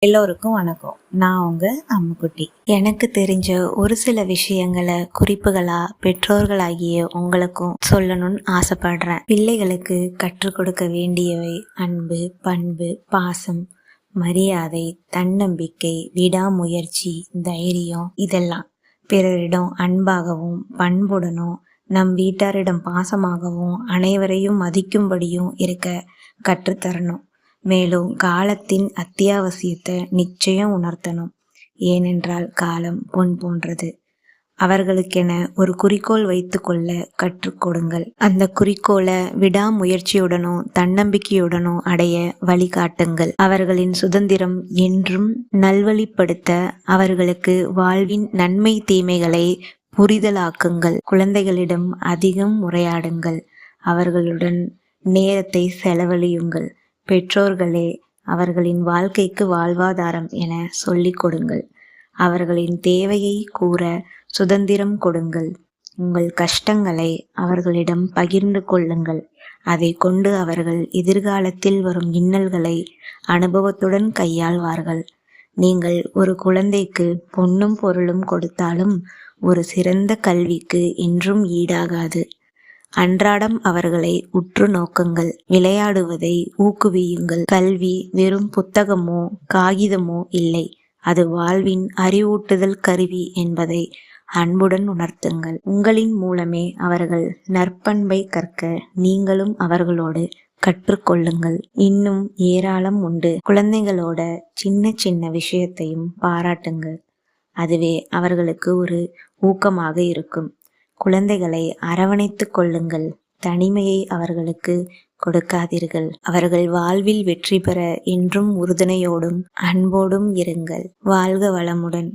எல்லோருக்கும் வணக்கம். நான் உங்கள் அம்முக்குட்டி எனக்கு தெரிஞ்ச ஒரு சில விஷயங்களை குறிப்புகளா பெற்றோர்களாகிய உங்களுக்கும் சொல்லணும்னு ஆசைப்படுறேன். பிள்ளைகளுக்கு கற்றுக் கொடுக்க வேண்டியவை அன்பு பண்பு பாசம் மரியாதை தன்னம்பிக்கை விடாமுயற்சி தைரியம் இதெல்லாம். பிறரிடம் அன்பாகவும் பண்புடனும் நம் வீட்டாரிடம் பாசமாகவும் அனைவரையும் மதிக்கும்படியும் இருக்க கற்றுத்தரணும். மேலும் காலத்தின் அத்தியாவசியத்தை நிச்சயம் உணர்த்தணும். ஏனென்றால் காலம் பொன் போன்றது. அவர்களுக்கென ஒரு குறிக்கோள் வைத்துக்கொள்ள கற்றுக் கொடுங்கள். அந்த குறிக்கோளை விடாமுயற்சியுடனோ தன்னம்பிக்கையுடனோ அடைய வழிகாட்டுங்கள். அவர்களின் சுதந்திரம் என்றும் நல்வழிப்படுத்த அவர்களுக்கு வாழ்வின் நன்மை தீமைகளை புரிதலாக்குங்கள். குழந்தைகளிடம் அதிகம் உரையாடுங்கள். அவர்களுடன் நேரத்தை செலவழியுங்கள். பெற்றோர்களே அவர்களின் வாழ்க்கைக்கு வாழ்வாதாரம் என சொல்லிக் கொடுங்கள். அவர்களின் தேவையை கூற சுதந்திரம் கொடுங்கள். உங்கள் கஷ்டங்களை அவர்களிடம் பகிர்ந்து கொள்ளுங்கள். அதை கொண்டு அவர்கள் எதிர்காலத்தில் வரும் இன்னல்களை அனுபவத்துடன் கையாள்வார்கள். நீங்கள் ஒரு குழந்தைக்கு பொன்னும் பொருளும் கொடுத்தாலும் ஒரு சிறந்த கல்விக்கு என்றும் ஈடாகாது. அன்றாடம் அவர்களை உற்று நோக்குங்கள். விளையாடுவதை ஊக்குவியுங்கள். கல்வி வெறும் புத்தகமோ காகிதமோ இல்லை. அது வாழ்வின் அறிவூட்டுதல் கருவி என்பதை அன்புடன் உணர்த்துங்கள். உங்களின் மூலமே அவர்கள் நற்பண்பை கற்க நீங்களும் அவர்களோடு கற்றுக்கொள்ளுங்கள். இன்னும் ஏராளம் உண்டு. குழந்தைகளோட சின்ன சின்ன விஷயத்தையும் பாராட்டுங்கள். அதுவே அவர்களுக்கு ஒரு ஊக்கமாக இருக்கும். குழந்தைகளை அரவணைத்துக் கொள்ளுங்கள். தனிமையை அவர்களுக்கு கொடுக்காதீர்கள். அவர்கள் வாழ்வில் வெற்றி பெற என்றும் உறுதுணையோடும் அன்போடும் இருங்கள். வாழ்க வளமுடன்.